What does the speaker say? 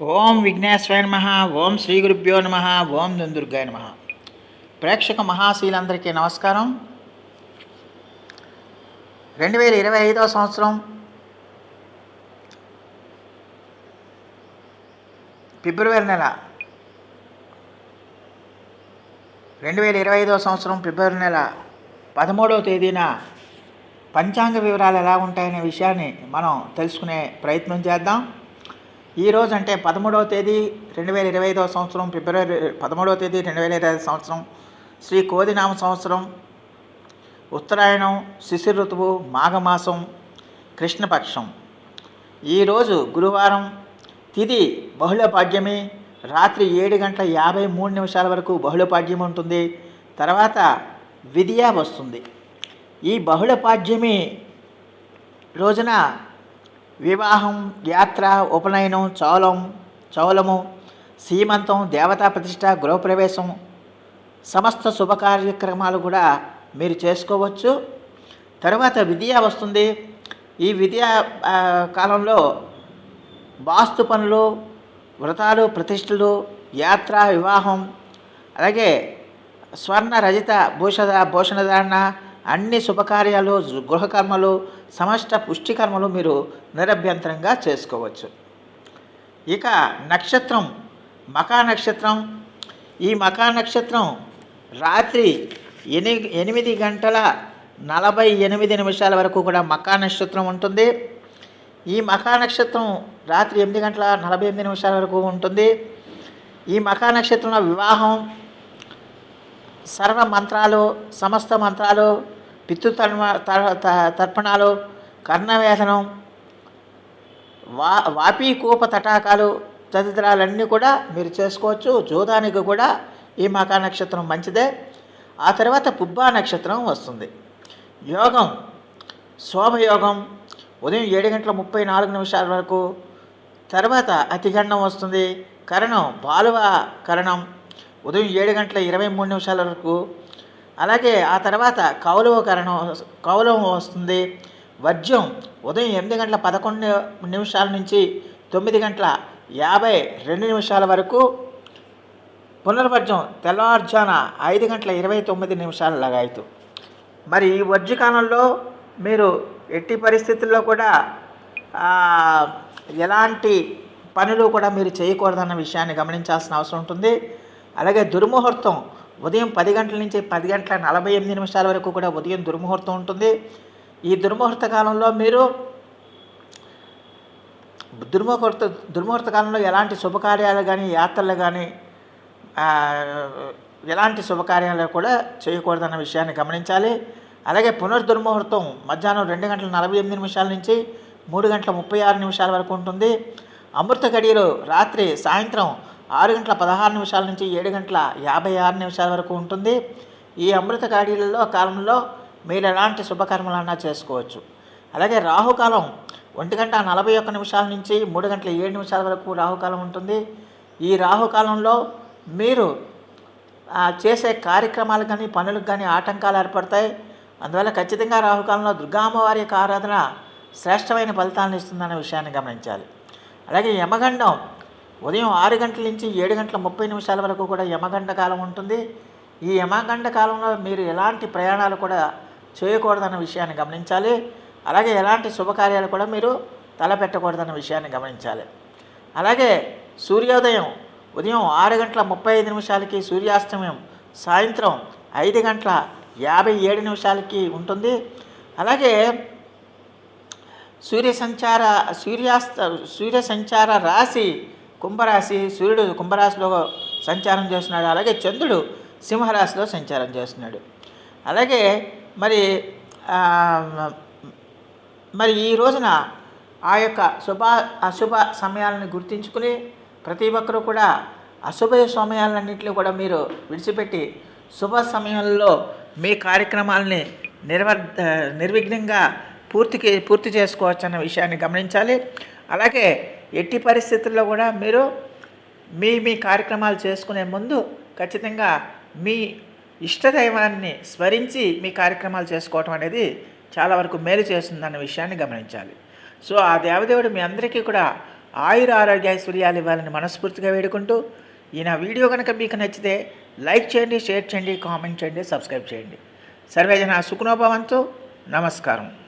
ఓం విఘ్నేశ్వరాయ నమ ఓం శ్రీ గురుభ్యో నమ ఓం దుందుర్గాయ నమ. ప్రేక్షక మహాశీలందరికీ నమస్కారం. రెండు వేల ఇరవై ఐదవ సంవత్సరం ఫిబ్రవరి నెల రెండు వేల ఇరవై ఐదవ సంవత్సరం ఫిబ్రవరి నెల పదమూడవ తేదీన పంచాంగ వివరాలు ఎలా ఉంటాయనే విషయాన్ని మనం తెలుసుకునే ప్రయత్నం చేద్దాం. ఈరోజు అంటే పదమూడవ తేదీ రెండు వేల ఇరవై ఐదవ సంవత్సరం ఫిబ్రవరి పదమూడవ తేదీ రెండు వేల ఇరవై ఐదు సంవత్సరం శ్రీ కోదినామ సంవత్సరం ఉత్తరాయణం శిశిర ఋతువు మాఘమాసం కృష్ణపక్షం. ఈరోజు గురువారం తిది బహుళపాడ్యమి రాత్రి ఏడు గంటల యాభై మూడు నిమిషాల వరకు బహుళపాడ్యం ఉంటుంది తర్వాత విధియా వస్తుంది. ఈ బహుళపాడ్యమి రోజున వివాహం యాత్ర ఉపనయనం చౌలం చౌలము సీమంతం దేవతా ప్రతిష్ట గృహప్రవేశం సమస్త శుభ కార్యక్రమాలు కూడా మీరు చేసుకోవచ్చు. తర్వాత విద్య వస్తుంది. ఈ విద్యా కాలంలో వాస్తు పనులు వ్రతాలు ప్రతిష్టలు యాత్ర వివాహం అలాగే స్వర్ణ రజిత భూషధ భూషణధారణ అన్ని శుభకార్యాలు గృహకర్మలు సమష్ట పుష్టికర్మలు మీరు నిరభ్యంతరంగా చేసుకోవచ్చు. ఇక నక్షత్రం మకా నక్షత్రం. ఈ మకా నక్షత్రం రాత్రి ఎని ఎనిమిది గంటల నలభై ఎనిమిది నిమిషాల వరకు కూడా మకా నక్షత్రం ఉంటుంది. ఈ మకా నక్షత్రం రాత్రి ఎనిమిది గంటల నలభై ఎనిమిది నిమిషాల వరకు ఉంటుంది. ఈ మకా నక్షత్రంలో వివాహం సర్వ మంత్రాలు సమస్త మంత్రాలు పిత్తు త- త- తర్పణాలు కర్ణవేదనం వా వాపీకూప తటాకాలు తదితరాలన్నీ కూడా మీరు చేసుకోవచ్చు. జోదానికి కూడా ఈ మకా నక్షత్రం మంచిదే. ఆ తర్వాత పుబ్బా నక్షత్రం వస్తుంది. యోగం శోభయోగం ఉదయం ఏడు గంటల ముప్పై నాలుగు నిమిషాల వరకు. తర్వాత అతిగండం వస్తుంది. కరణం బాలువ కరణం ఉదయం ఏడు గంటల ఇరవై మూడు నిమిషాల వరకు. అలాగే ఆ తర్వాత కౌలవ కరణం కౌలవం వస్తుంది. వర్జ్యం ఉదయం ఎనిమిది గంటల పదకొండు నిమిషాల నుంచి తొమ్మిది గంటల యాభై రెండు నిమిషాల వరకు. పునర్వర్జం తెల్లవారుజాన ఐదు గంటల ఇరవై తొమ్మిది నిమిషాల లగాయతు మరి ఈ వర్జకాలంలో మీరు ఎట్టి పరిస్థితుల్లో కూడా ఎలాంటి పనులు కూడా మీరు చేయకూడదన్న విషయాన్ని గమనించాల్సిన అవసరం ఉంటుంది. అలాగే దుర్ముహూర్తం ఉదయం పది గంటల నుంచి పది గంటల నలభై ఎనిమిది నిమిషాల వరకు కూడా ఉదయం దుర్ముహూర్తం ఉంటుంది. ఈ దుర్ముహూర్త కాలంలో మీరు దుర్ముహూర్త దుర్ముహూర్త కాలంలో ఎలాంటి శుభకార్యాలు కానీ యాత్రలు కానీ ఎలాంటి శుభకార్యాలు కూడా చేయకూడదన్న విషయాన్ని గమనించాలి. అలాగే పునర్దుర్ముహూర్తం మధ్యాహ్నం రెండు గంటల నలభై ఎనిమిది నిమిషాల నుంచి మూడు గంటల ముప్పై ఆరు నిమిషాల వరకు ఉంటుంది. అమృత గడియలు రాత్రి సాయంత్రం ఆరు గంటల పదహారు నిమిషాల నుంచి ఏడు గంటల యాభై ఆరు నిమిషాల వరకు ఉంటుంది. ఈ అమృత గాడీలలో కాలంలో మీరు ఎలాంటి శుభకర్మలన్నా చేసుకోవచ్చు. అలాగే రాహుకాలం ఒంటి గంట నలభై ఒక్క నిమిషాల నుంచి మూడు గంటల ఏడు నిమిషాల వరకు రాహుకాలం ఉంటుంది. ఈ రాహుకాలంలో మీరు చేసే కార్యక్రమాలు కానీ పనులకు కానీ ఆటంకాలు ఏర్పడతాయి. అందువల్ల ఖచ్చితంగా రాహుకాలంలో దుర్గామ్మవారి యొక్క ఆరాధన శ్రేష్టమైన ఫలితాలను ఇస్తుందనే విషయాన్ని గమనించాలి. అలాగే యమగండం ఉదయం ఆరు గంటల నుంచి ఏడు గంటల ముప్పై నిమిషాల వరకు కూడా యమగండ కాలం ఉంటుంది. ఈ యమగండ కాలంలో మీరు ఎలాంటి ప్రయాణాలు కూడా చేయకూడదన్న విషయాన్ని గమనించాలి. అలాగే ఎలాంటి శుభకార్యాలు కూడా మీరు తలపెట్టకూడదన్న విషయాన్ని గమనించాలి. అలాగే సూర్యోదయం ఉదయం ఆరు గంటల ముప్పై ఐదు నిమిషాలకి సూర్యాస్తమయం సాయంత్రం ఐదు గంటల యాభై ఏడు నిమిషాలకి ఉంటుంది. అలాగే సూర్య సంచార సూర్యాస్త సూర్య సంచార రాశి కుంభరాశి సూర్యుడు కుంభరాశిలో సంచారం చేస్తున్నాడు. అలాగే చంద్రుడు సింహరాశిలో సంచారం చేస్తున్నాడు. అలాగే మరి మరి ఈ రోజున ఆ యొక్క శుభ అశుభ సమయాలను గుర్తించుకుని ప్రతి ఒక్కరూ కూడా అశుభ సమయాలన్నింటినీ కూడా మీరు విడిచిపెట్టి శుభ సమయంలో మీ కార్యక్రమాలని నిర్వర్ నిర్విఘ్నంగా పూర్తికి పూర్తి చేసుకోవచ్చు అన్న విషయాన్ని గమనించాలి. అలాగే ఎట్టి పరిస్థితుల్లో కూడా మీరు మీ మీ కార్యక్రమాలు చేసుకునే ముందు ఖచ్చితంగా మీ ఇష్టదైవాన్ని స్మరించి మీ కార్యక్రమాలు చేసుకోవటం అనేది చాలా వరకు మేలు చేస్తుందన్న విషయాన్ని గమనించాలి. సో ఆ దేవదేవుడు మీ అందరికీ కూడా ఆయుర ఆరోగ్య ఐశ్వర్యాలు ఇవ్వాలని మనస్ఫూర్తిగా వేడుకుంటూ ఈ నా వీడియో కనుక మీకు నచ్చితే లైక్ చేయండి షేర్ చేయండి కామెంట్ చేయండి సబ్స్క్రైబ్ చేయండి. సర్వేజన సుఖనోభవంతో. నమస్కారం.